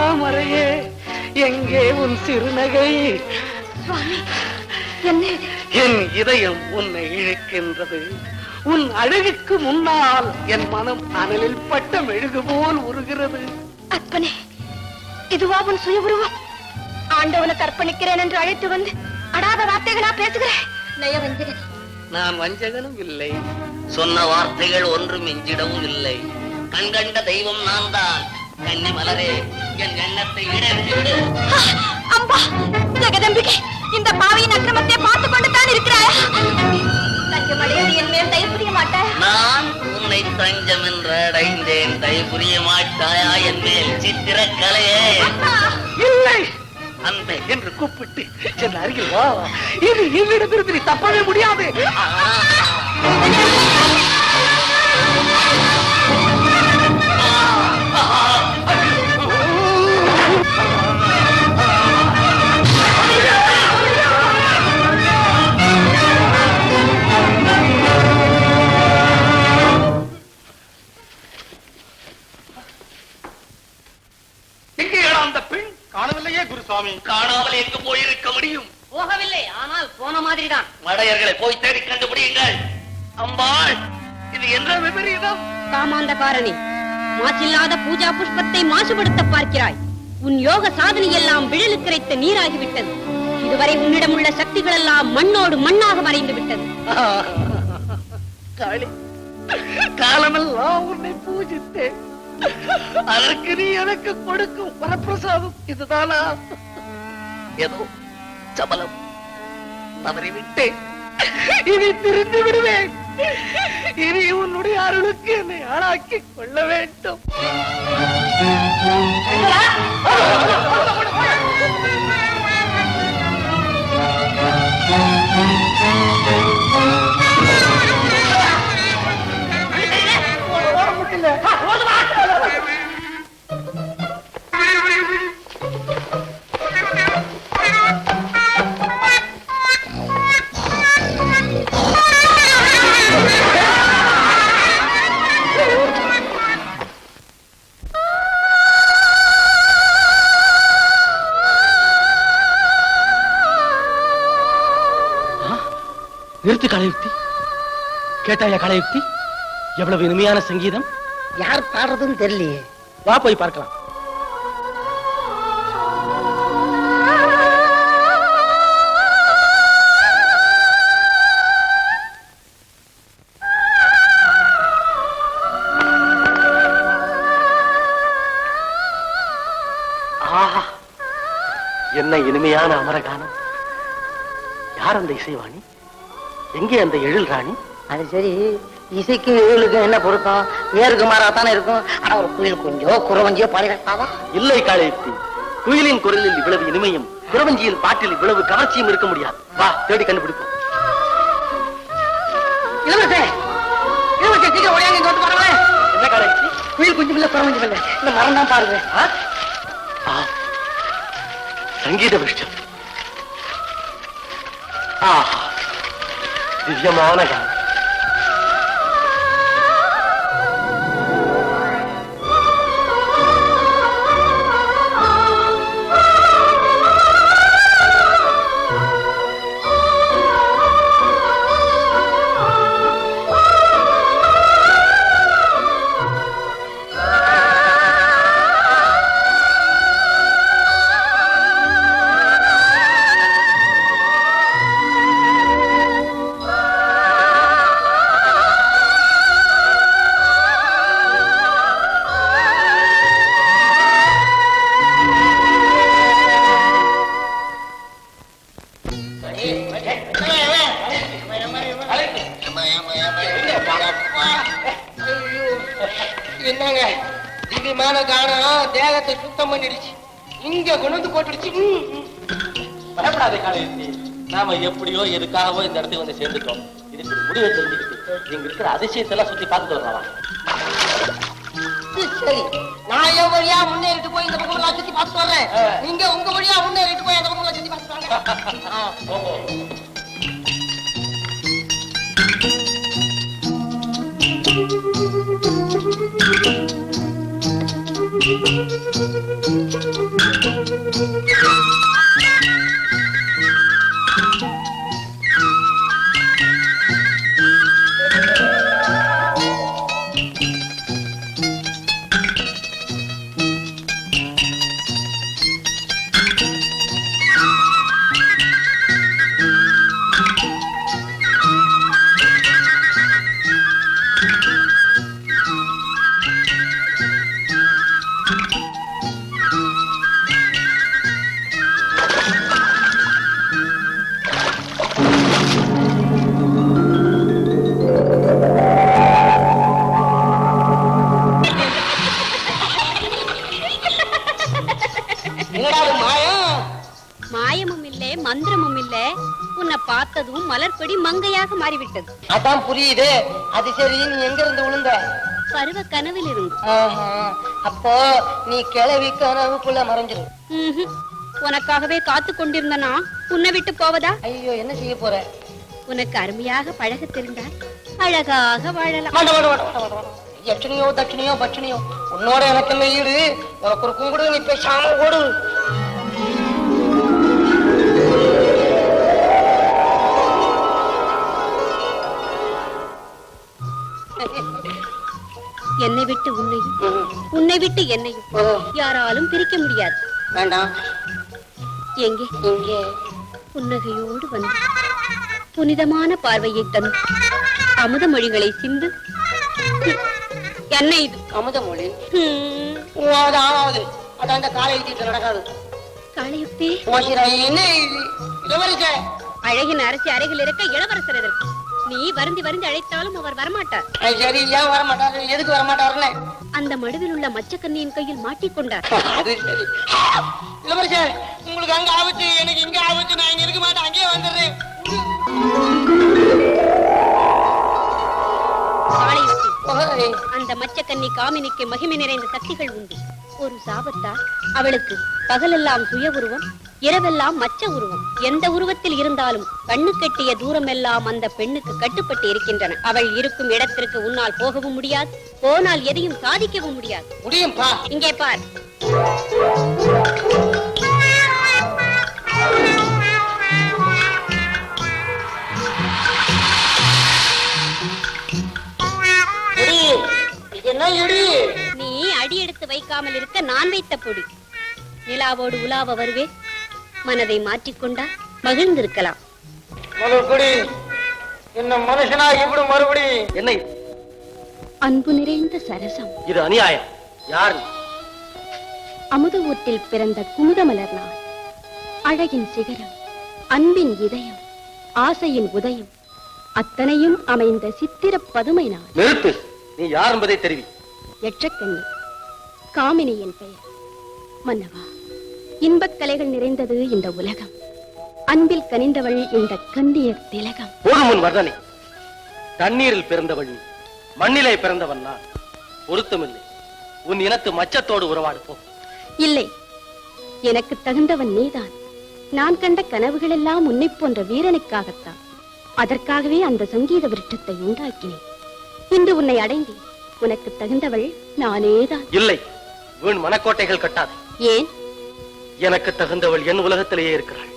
செந்தாமரையே எங்கே உன் சிறுநகை? என் இதயம் உன்னை இழுக்கின்றது. உன் அழகுக்கு முன்னால் என் மனம் அனலில் பட்ட மெழுகு போல் உருகிறது. அப்பனே இதுவா உன் சுய உருவம் ஆண்டவனுக்கு அர்ப்பணிக்கிறேன் என்று அழைத்து வந்து அடாத வார்த்தைகளா பேசுகிறேன் நயவஞ்சகன் நான் வஞ்சகனும் இல்லை. சொன்ன வார்த்தைகள் ஒன்றும் மிஞ்சிடவும் இல்லை. கண்கண்ட தெய்வம் நான் தான் கன்னி மலரே என் எண்ணத்தை விடு அம்பா ஜெகதம்பிகை இந்த பாவியின் அக்கிரமத்தை பார்த்து கொண்டு தான் இருக்கிறாயா. தஞ்சம் அடையாது என் மேல் தயவு புரிய மாட்டாயா. நான் உன்னை தஞ்சம் என்று அடைந்தேன். தயவு புரிய மாட்டாயா என் மேல் சித்திரக்கலையே? அப்பா. இல்லை. அன்பே என்று கூப்பிட்டு என் அருகில் வா. இது இவ்விடத்திலிருந்து நீ தப்பவே முடியாது. போய் தேடி கண்டுபிடியுங்கள். அம்பாள் இது என்ன விபரீதம். காமாந்தகாரனே மாசில்லாத பூஜா புஷ்பத்தை மாசுபடுத்த பார்க்கிறாய். உன் யோக சாதனை எல்லாம் விழலுக்கு கிடைத்த நீராகிவிட்டது. இதுவரை உன்னிடம் உள்ள சக்திகள் எல்லாம் மண்ணோடு மண்ணாக மறைந்து விட்டது. காலமெல்லாம் உன்னை பூஜித்தேன். அதற்கு நீ எனக்கு கொடுக்கும் வரப்பிரசாதம் இதுதானா? ஏதோ சபலம் தவறிவிட்டேன். இனி திருந்து விடுவேன். இனி உன்னுடைய அருளுக்கு என்னை ஆளாக்கி கொள்ள வேண்டும். நிறுத்து கலையுக்தி கேட்டாயா கலையுக்தி எவ்வளவு இனிமையான சங்கீதம்? யார் பாடுறதுன்னு தெரியலையே. வா போய் பார்க்கலாம். ஆஹா என்ன இனிமையான அமரகானம். யார் அந்த இசைவாணி? எங்கே அந்த எழில் ராணி? அது சரி இசைக்கு இவளுக்கு என்ன பொருத்தம்? ஏருக்கு மாறா தானே இருக்கும்? ஆனா ஒரு குயில் கொஞ்சோ குறவஞ்சியோ பாடிட்டாவா இல்லை காளையத்தி. குயிலின் குரலில் இவ்வளவு இனிமையும் குறவஞ்சியின் பாட்டில் இவ்வளவு கவர்ச்சியும் இருக்க முடியாது. வா தேடி கண்டுபிடிப்போம். இளவரசே இளவரசே சீக்கிரம் ஓடியாங்க இங்க வந்து பாருங்களேன். என்ன காளையத்தி? குயில் குஞ்சு பிள்ளை குறவஞ்சி பிள்ளை இந்த மரம் தான் பாருங்க. சங்கீத விஷயம் ஆஹா. devia é uma hora. பண்ணிடுச்சு இங்க கொண்டு வந்து போட்டுடுச்சு. பயப்படாதே காளையத்தி நாம எப்படியோ எதுக்காகவோ இந்த இடத்துக்கு வந்து சேர்ந்துட்டோம். இதுக்கு ஒரு முடிவை தெரிஞ்சுக்கிட்டு இங்க இருக்கிற அதிசயத்தெல்லாம் சுத்தி பார்த்துட்டு வரலாம் இது சரி. நான் என் வழியா முன்னேறிட்டு போய் இந்த பக்கம் எல்லாம் சுத்தி பார்த்துட்டு வர்றேன். நீங்க உங்க வழியா முன்னேறிட்டு போய் அந்த பக்கம் எல்லாம் சுத்தி பார்த்துட்டு வாங்க. Thank you. பார்த்ததும் மலர்படி மங்கையாக மாறிவிட்டது. அதான் புரியுது. அது சரி நீ எங்க இருந்து விழுந்த பருவ கனவில் இருந்து அப்போ நீ கிளவி கனவுக்குள்ள மறைஞ்சிரு. உனக்காகவே காத்து கொண்டிருந்தனா? உன்னை விட்டு போவதா? ஐயோ என்ன செய்ய போற? உனக்கு அருமையாக பழக தெரிந்தால் அழகாக வாழலாம். யட்சணியோ தட்சணியோ பட்சணியோ உன்னோட எனக்கு என்ன ஈடு? உனக்கு ஒரு கும்பிடு நீ பேசாம ஓடு. என்னை விட்டு உன்னையும் உன்னை விட்டு என்னையும் யாராலும் பிரிக்க முடியாது. வேண்டாம். எங்கே? இங்கே. புன்னகையோடு வந்து புனிதமான பார்வையை தந்து அமுத மொழிகளை சிந்து என்ன இது அது அந்த நடக்காது. காளையுத்தே. என்ன இளவரசே அழகின் அரசி அருகில் இருக்க இளவரசர் எதற்கு? நீ வருந்தி வருந்தி அழைத்தாலும் அவர் வரமாட்டார். சரி ஏன் வர மாட்டாரு எதுக்கு வர மாட்டாருன்னு அந்த மடுவில் உள்ள மச்சக்கன்னியின் கையில் மாட்டிக்கொண்டார் அது சரி. உங்களுக்கு அங்க ஆபத்து எனக்கு இங்க ஆபத்து நான் இங்க இருக்க மாட்டேன் அங்கேயே வந்துடுறேன். அந்த மச்சக்கன்னி காமினிக்கு மகிமை நிறைந்த சக்திகள் உண்டு. ஒரு சாபத்தால் அவளுக்கு பகலெல்லாம் சுய உருவம் இரவெல்லாம் மச்ச உருவம். எந்த உருவத்தில் இருந்தாலும் கண்ணு கட்டிய தூரமெல்லாம் அந்த பெண்ணுக்கு கட்டுப்பட்டு இருக்கின்றன. அவள் இருக்கும் இடத்திற்கு உன்னால் போகவும் முடியாது. போனால் எதையும் சாதிக்கவும் முடியாது. முடியும்பா. இங்கே பார். நீ அடி எடுத்து வைக்காமல் இருக்க நான் வைத்த பொடி. நிலாவோடு உலாவ வருவே மனதை மாற்றிக்கொண்டா மகிழ்ந்திருக்கலாம். என்ன மனுஷனா இப்படி மறுபடி? என்ன? இது? அன்பு நிறைந்த சரசம். இது அநியாயம். யார்? அமுத ஊட்டில் பிறந்த குமுதமலர் நாள் அழகின் சிகரம் அன்பின் இதயம் ஆசையின் உதயம் அத்தனையும் அமைந்த சித்திர பதுமை நாள் நிறுத்து. நீ யார் என்பதை தெரிவி. எற்றக்கண்ணி காமினியின் பெயர் மன்னவா. இன்பக் கலைகள் நிறைந்தது இந்த உலகம். அன்பில் கனிந்தவள் இந்த கந்தியர் திலகம். உன் வர்ணனை தண்ணீரில் பிறந்தவள் நீ மண்ணிலே பிறந்தவன் நான். பொருத்தமில்லை. உன் இனத்து மச்சத்தோடு உறவாடு போ இல்லை. எனக்கு தகுந்தவன் நீதான். நான் கண்ட கனவுகளெல்லாம் உன்னைப் போன்ற வீரனுக்காகத்தான். அதற்காகவே அந்த சங்கீத விருட்சத்தை உண்டாக்கினேன். இன்று உன்னை அடைந்தேன். உனக்கு தகுந்தவள் நானேதான். இல்லை. வீண் மனக்கோட்டைகள் கட்டாது. ஏன்? எனக்கு தகுந்தவள் என் உலகத்திலேயே இருக்கிறாள்.